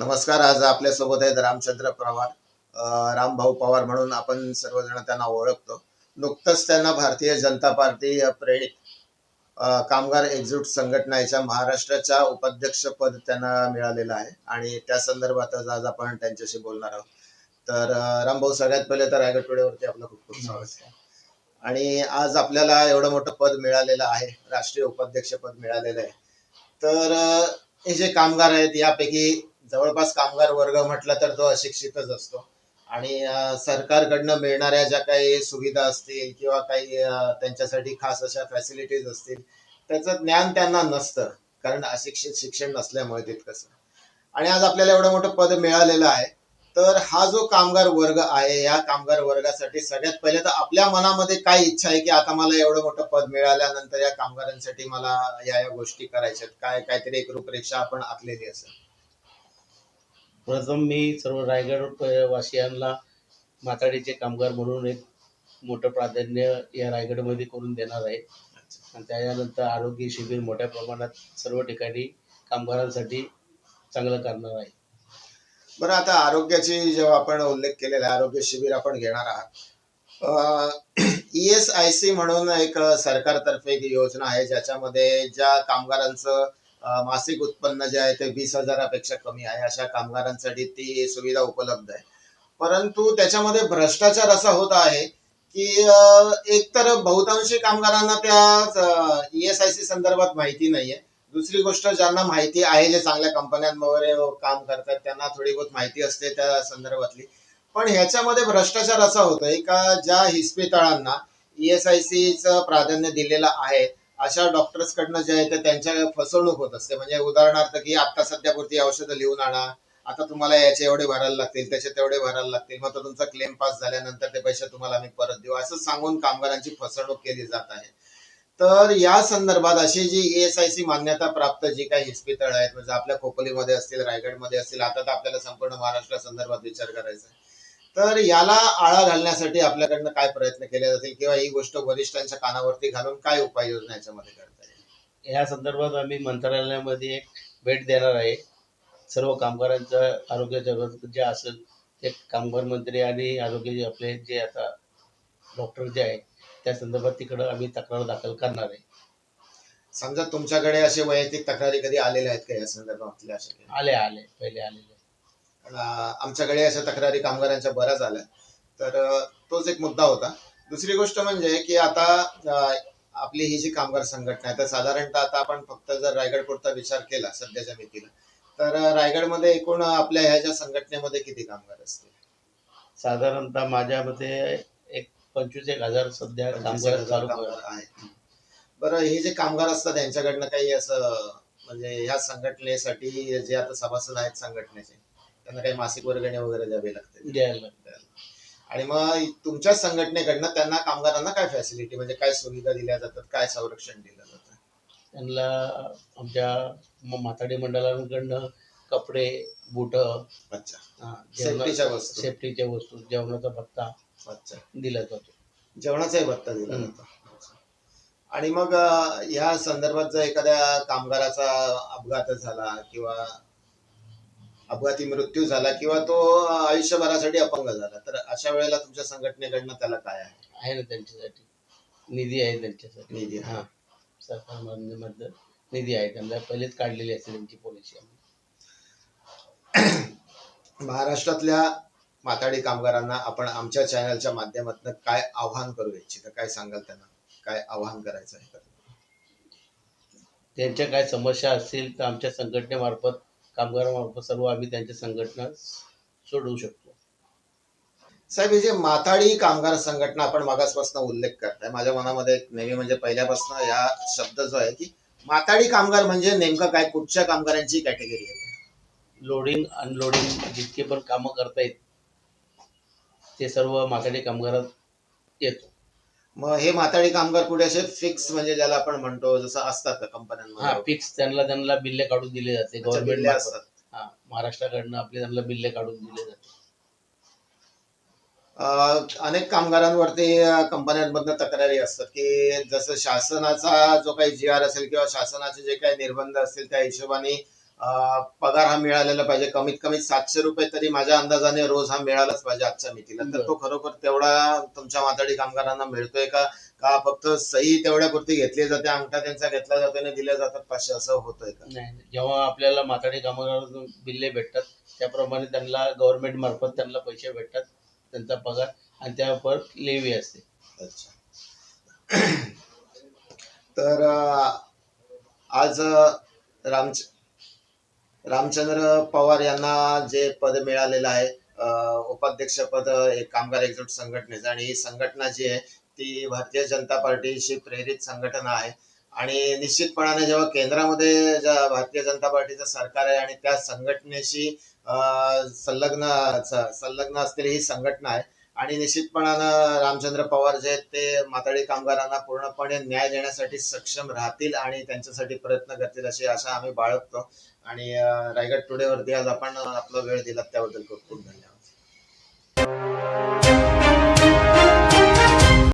नमस्कार आज आपल्यासोबत आहेत रामचंद्र पवार रामभाऊ पवार म्हणून आपण सर्वजण त्यांना ओळखतो. नुकतंच त्यांना भारतीय जनता पार्टी प्रेरित कामगार एकजूट संघटनेच्या महाराष्ट्राच्या उपाध्यक्षपद त्यांना मिळालेलं आहे आणि त्या संदर्भातच आज आपण त्यांच्याशी बोलणार आहोत. तर रामभाऊ सगळ्यात पहिले तर रायगड टुडेवरती आपलं खूप खूप स्वागत आहे. आणि आज आपल्याला एवढं मोठं पद मिळालेलं आहे राष्ट्रीय उपाध्यक्ष पद मिळालेलं आहे. तर हे जे कामगार आहेत यापैकी जवळपास कामगार वर्ग म्हटला तर तो अशिक्षितच असतो. आणि सरकारकडनं मिळणाऱ्या ज्या काही सुविधा असतील किंवा काही त्यांच्यासाठी खास अशा फॅसिलिटीज असतील त्याचं ज्ञान त्यांना नसतं. कारण अशिक्षित शिक्षण नसल्यामुळे तितकंच आणि आज आपल्याला एवढं मोठं पद मिळालेलं आहे. तर हा जो कामगार वर्ग आहे या कामगार वर्गासाठी सगळ्यात पहिले तर आपल्या मनामध्ये काय इच्छा आहे की आता मला एवढं मोठं पद मिळाल्यानंतर या कामगारांसाठी मला या या गोष्टी करायच्यात. काय काहीतरी एक रूपरेषा आपण आखलेली असेल. प्रथम मी सर्व रायगड वासियांना माथाडीचे कामगार म्हणून एक मोठं प्राधान्य या रायगडमध्ये करून देणार आहे. आणि त्याच्यानंतर आरोग्य शिबिर मोठ्या प्रमाणात सर्व ठिकाणी कामगारांसाठी चांगलं करणार आहे. बरं आता आरोग्याची जेव्हा आपण उल्लेख केलेला आहे आरोग्य शिबिर आपण घेणार आहात. ई एस आय सी म्हणून एक सरकारतर्फे एक योजना आहे ज्याच्यामध्ये ज्या कामगारांचं मासिक उत्पन्न जे आहे ते वीस हजारापेक्षा कमी आहे. अशा कामगारांसाठी ती सुविधा उपलब्ध आहे. परंतु त्याच्यामध्ये भ्रष्टाचार असा होत आहे की एक एकतर बहुतांशी कामगारांना त्या ईएसआयसी संदर्भात माहिती नाहीये. दुसरी गोष्ट ज्यांना माहिती आहे जे चांगल्या कंपन्यांमध्ये काम करतात त्यांना थोडी बहुत माहिती असते त्या संदर्भातली. पण ह्याच्यामध्ये भ्रष्टाचार असा होतोय का ज्या हिस्पितळांना ई प्राधान्य दिलेलं आहे अशा डॉक्टर्सकडनं जे आहे ते त्यांच्या फसवणूक होत असते. म्हणजे उदाहरणार्थ की आता सध्यापुरती औषधं लिहून आणा. आता तुम्हाला याचे एवढे भरायला लागतील त्याचे तेवढे भरायला लागतील. मग तो तुमचा क्लेम पास झाल्यानंतर ते पैसे तुम्हाला आम्ही परत देऊ. असं सांगून कामगारांची फसवणूक केली जात आहे. तर या संदर्भात अशी जी एस आय सी मान्यता प्राप्त जी काही इस्पितळ आहेत म्हणजे आपल्या खोपोलीमध्ये असतील रायगडमध्ये असतील आता तर आपल्याला संपूर्ण महाराष्ट्रा संदर्भात विचार करायचा आहे. तर याला आळा घालण्यासाठी आपल्याकडनं काय प्रयत्न केले जातील किंवा ही गोष्ट वरिष्ठांच्या कानावरती घालून काय उपाययोजना याच्यामध्ये करता येईल? या संदर्भात आम्ही मंत्रालयामध्ये एक भेट देणार आहे. सर्व कामगारांचं आरोग्य जगत जे असेल ते कामगार मंत्री आणि आरोग्य जे आपले जे आता डॉक्टर जे आहे त्या संदर्भात तिकडं आम्ही तक्रार दाखल करणार आहे. समजा तुमच्याकडे असे वैयक्तिक तक्रारी कधी आलेल्या आहेत का या काही? आले आले. पहिले आलेले. आमच्याकडे अशा तक्रारी कामगारांच्या बऱ्याच आल्या तर तोच एक मुद्दा होता. दुसरी गोष्ट म्हणजे की आता आपली ही जी कामगार संघटना आहे तर साधारणतः आता आपण फक्त जर रायगड पुरता विचार केला सध्याच्या मितीला तर रायगडमध्ये एकूण आपल्या ह्या ज्या संघटनेमध्ये किती कामगार असतील? साधारणतः माझ्या मते एक पंचवीस एक हजार सध्या कामगार चालू कामगार आहेत. बरं हे जे कामगार असतात त्यांच्याकडनं काही असं म्हणजे ह्या संघटनेसाठी जे आता सभासद आहेत संघटनेचे त्यांना काही मासिक वर्गणी वगैरे द्यावी लागते. द्यायला आणि मग तुमच्या संघटनेकडनं त्यांना कामगारांना काय फॅसिलिटी म्हणजे काय सुविधा दिल्या जातात काय संरक्षण दिलं जातं? त्यांना आमच्या म- माथाडी मंडळांकडनं कपडे बुट अच्छा. सेफ्टीच्या वस्तू. सेफ्टीच्या वस्तू जेवणाचा भत्ता अच्छा. दिला जातो. जेवणाचाही भत्ता दिला. जातो. आणि मग ह्या संदर्भात जर एखाद्या कामगाराचा अपघात झाला किंवा अपघाती मृत्यू झाला किंवा तो आयुष्यभरासाठी अपंग झाला तर अशा वेळेला तुमच्या संघटनेकडनं त्याला काय आहे? आहे ना त्यांच्यासाठी. निधी आहे त्यांच्यासाठी. निधी. हा. सरकार मधनं निधी आहे त्यांना. पहिलेच काढलेली असते त्यांची पॉलिसी महाराष्ट्रातल्या माथाडी कामगारांना आपण आमच्या चॅनलच्या माध्यमातून काय आव्हान करू इच्छिता? काय सांगाल त्यांना? काय आव्हान करायचं आहे? त्यांच्या काय समस्या असतील तर आमच्या संघटनेमार्फत कामगारामार्फत सर्व आम्ही त्यांच्या संघटना सोडवू शकतो. साहेब हे जे माथाडी कामगार संघटना आपण मागासपासून उल्लेख करताय माझ्या मनामध्ये एक नेहमी म्हणजे पहिल्यापासून या शब्द जो आहे की माथाडी कामगार म्हणजे नेमकं काय कुठच्या कामगारांची कॅटेगरी आहे? लोडिंग अनलोडिंग जितके पण कामं करतायत ते सर्व माथाडी कामगारात येतो. मग हे माथाडी कामगार कुठे असे फिक्स म्हणजे ज्याला आपण म्हणतो जसं असतात का हा कंपन्यांमध्ये फिक्स त्यांना त्यांना बिल्ले काढून दिले जाते. अच्छा, गव्हर्नमेंट असतात. महाराष्ट्राकडनं आपले त्यांना बिल्ले काढून दिले जाते. अं, अनेक कामगारांवरती अं, कंपन्यांमधनं तक्रारी असतात की जसं शासनाचा जो काही जी आर असेल किंवा शासनाचे जे काही निर्बंध असतील त्या हिशोबाने पगार हा मिळालेला पाहिजे. कमीत कमी सातशे रुपये तरी माझ्या अंदाजाने रोज हा मिळालाच पाहिजे आजच्या मितीला. तर तो खरोखर तेवढा तुमच्या माथाडी कामगारांना मिळतोय का? का फक्त सही तेवढ्या पुरती घेतली जाते अंगठा त्यांचा घेतला जातो आणि दिले जातात? पाचशे असं होतंय का? नाही जेव्हा आपल्याला माथाडी कामगार बिल्ले भेटतात त्याप्रमाणे त्यांना गव्हर्नमेंट मार्फत त्यांना पैसे भेटतात त्यांचा पगार आणि त्यावर लेवी असते. अच्छा. तर आज रामच रामचंद्र पवार यांना जे पद मिळालेलं आहे उपाध्यक्ष पद एक कामगार एकजूट संघटनेचं. आणि ही संघटना जी आहे ती भारतीय जनता पार्टीशी प्रेरित संघटना आहे. आणि निश्चितपणाने जेव्हा केंद्रामध्ये ज्या भारतीय जनता पार्टीचं सरकार आहे आणि त्या संघटनेशी अं, संलग्न संलग्न असलेली ही संघटना आहे आणि निश्चितपणानं रामचंद्र पवार जे आहेत ते माताडी कामगारांना पूर्णपणे न्याय देण्यासाठी सक्षम राहतील आणि त्यांच्यासाठी प्रयत्न करतील अशी आशा आम्ही बाळगतो. आणि रायगड टुडे वरती आज आपण आपला वेळ दिला त्याबद्दल खूप खूप धन्यवाद.